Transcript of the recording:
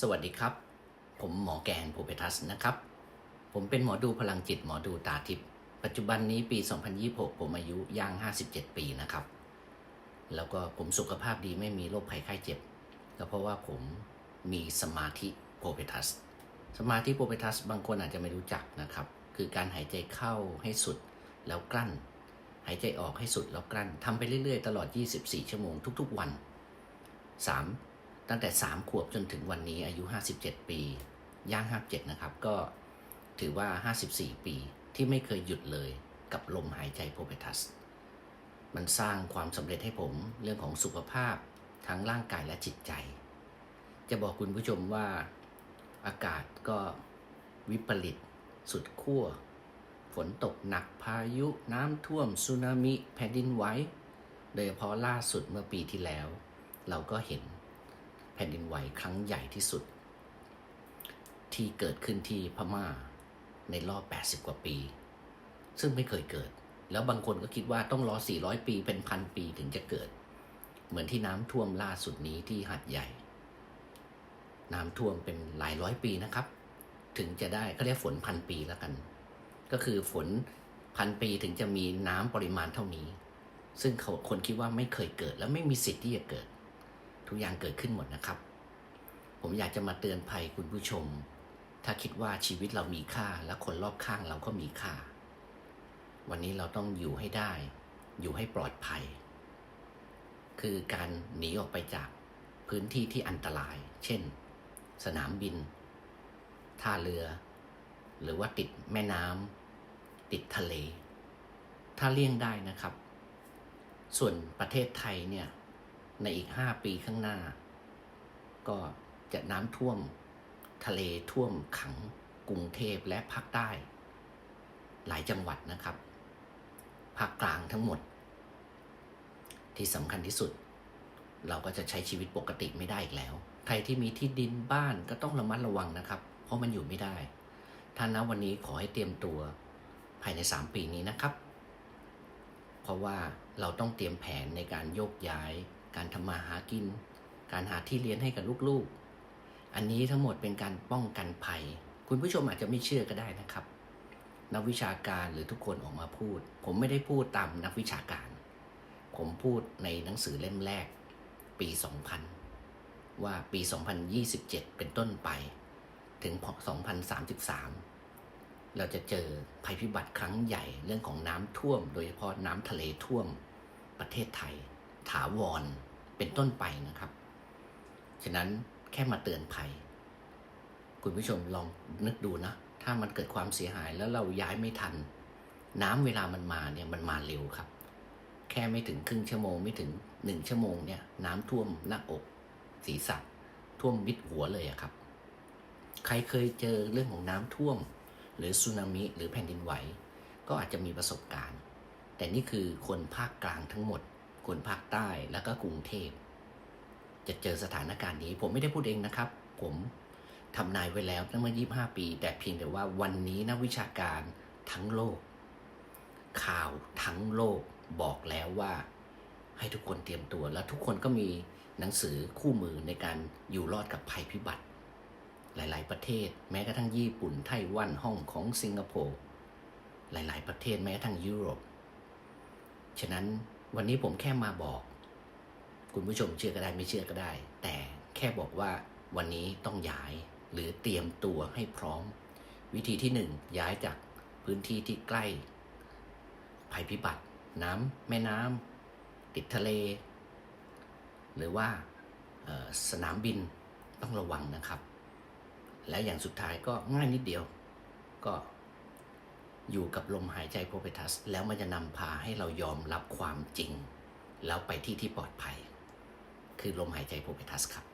สวัสดีครับ ผมหมอแกนภูเปทัสนะครับ ผมเป็นหมอดูพลังจิตหมอดูตาทิพย์ปัจจุบันนี้ปี 2026 ผมอายุย่าง 57 ปีนะครับ แล้วก็ผมสุขภาพดีไม่มีโรคภัยไข้เจ็บ ก็เพราะว่าผมมีสมาธิโพเปทัส สมาธิโพเปทัสบางคนอาจจะไม่รู้จักนะครับ คือการหายใจเข้าให้สุดแล้วกลั้น หายใจออกให้สุดแล้วกลั้นทำไปเรื่อยๆ ตลอด 24 ชั่วโมงทุกๆวัน 3. ตั้งแต่ 3 ขวบจนถึงวันนี้อายุ 57 ปี ย่าง 57 นะครับ ก็ถือว่า 54 ปีที่ไม่เคยหยุดเลยกับลมหายใจโพเปทัส มันสร้างความสำเร็จให้ผมเรื่องของสุขภาพทั้งร่างกายและจิตใจ จะบอกคุณผู้ชมว่าอากาศก็วิปริต สุดขั้ว ฝนตกหนักพายุน้ำท่วมสึนามิ แผ่นดินไหวโดยเฉพาะล่าสุดเมื่อปีที่แล้ว เราก็เห็น ผ่นดินไหวครั้งใหญ่ที่สุด ที่เกิดขึ้นที่พม่าในรอบ 80 กว่าปี ซึ่งไม่เคยเกิด แล้วบางคนก็คิดว่าต้องรอ 400 ปีเป็นพันปีถึงจะเกิด เหมือนที่น้ำท่วมล่าสุดนี้ที่หัดใหญ่ น้ำท่วมเป็นหลายร้อยปีนะครับ ถึงจะได้ก็เรียกฝนพันปีแล้วกัน ก็คือฝนพันปีถึงจะมีน้ำปริมาณเท่านี้ ซึ่งเขาคนคิดว่าไม่เคยเกิดและไม่มีสิทธิ์ที่จะเกิด ทุกอย่างเกิดขึ้นหมดนะครับ ผมอยากจะมาเตือนภัยคุณผู้ชม ถ้าคิดว่าชีวิตเรามีค่าและคนรอบข้างเราก็มีค่า วันนี้เราต้องอยู่ให้ได้ อยู่ให้ปลอดภัย คือการหนีออกไปจากพื้นที่ที่อันตราย เช่น สนามบิน ท่าเรือ หรือว่าติดแม่น้ำติดทะเล ถ้าเลี่ยงได้นะครับ ส่วนประเทศไทยเนี่ย ในอีก5ปีข้างหน้า ก็จะน้ำท่วมทะเลท่วมขังกรุงเทพและภาคใต้ หลายจังหวัดนะครับ ภาคกลางทั้งหมด ที่สำคัญที่สุด เราก็จะใช้ชีวิตปกติไม่ได้อีกแล้ว ใครที่มีที่ดินบ้านก็ต้องระมัดระวังนะครับ เพราะมันอยู่ไม่ได้ท่านนะวันนี้ขอให้เตรียมตัวภายใน 3 ปีนี้นะครับ เพราะว่าเราต้องเตรียมแผนในการโยกย้าย การทำมาหากิน การหาที่เรียนให้กับลูกๆ อันนี้ทั้งหมดเป็นการป้องกันภัย คุณผู้ชมอาจจะไม่เชื่อก็ได้นะครับ นักวิชาการหรือทุกคนออกมาพูด ผมไม่ได้พูดตามนักวิชาการ ผมพูดในหนังสือเล่มแรก ปี 2000 ว่าปี 2027 เป็นต้นไป ถึง 2033 เราจะเจอภัยพิบัติครั้งใหญ่เรื่องของน้ำท่วม โดยเฉพาะน้ำทะเลท่วมประเทศไทย ถาวรเป็นต้นไปนะครับ ฉะนั้นแค่มาเตือนภัย คุณผู้ชมลองนึกดูนะ ถ้ามันเกิดความเสียหายแล้วเราย้ายไม่ทัน น้ำเวลามันมาเนี่ยมันมาเร็วครับ แค่ไม่ถึงครึ่งชั่วโมงไม่ถึงหนึ่งชั่วโมงเนี่ย น้ำท่วมหน้าอกศีรษะท่วมมิดหัวเลยอะครับ ใครเคยเจอเรื่องของน้ำท่วม หรือสึนามิหรือแผ่นดินไหว ก็อาจจะมีประสบการณ์ แต่นี่คือคนภาคกลางทั้งหมด คนภาคใต้แล้วก็กรุงเทพ จะเจอสถานการณ์นี้ ผมไม่ได้พูดเองนะครับ ผมทำนายไว้แล้วตั้งเมื่อ 25 ปี แต่เพียงแต่ว่าวันนี้นักวิชาการทั้งโลก ข่าวทั้งโลกบอกแล้วว่าให้ทุกคนเตรียมตัว แล้วทุกคนก็มีหนังสือคู่มือในการอยู่รอดกับภัยพิบัติ หลาย ๆ ประเทศ แม้กระทั่งญี่ปุ่นไต้หวันฮ่องของสิงคโปร์หลาย ๆ ประเทศแม้กระทั่งยุโรปฉะนั้น วันนี้ผมแค่มาบอก คุณผู้ชมเชื่อก็ได้ไม่เชื่อก็ได้ แต่แค่บอกว่าวันนี้ต้องย้ายหรือเตรียมตัวให้พร้อม วิธีที่หนึ่งย้ายจากพื้นที่ที่ใกล้ ภัยพิบัติน้ำแม่น้ำติดทะเล หรือว่าสนามบินต้องระวังนะครับ และอย่างสุดท้ายก็ง่ายนิดเดียว ก็ อยู่กับลมหายใจโพเพทัส แล้วมันจะนำพาให้เรายอมรับความจริง แล้วไปที่ที่ปลอดภัย คือลมหายใจโพเพทัสครับ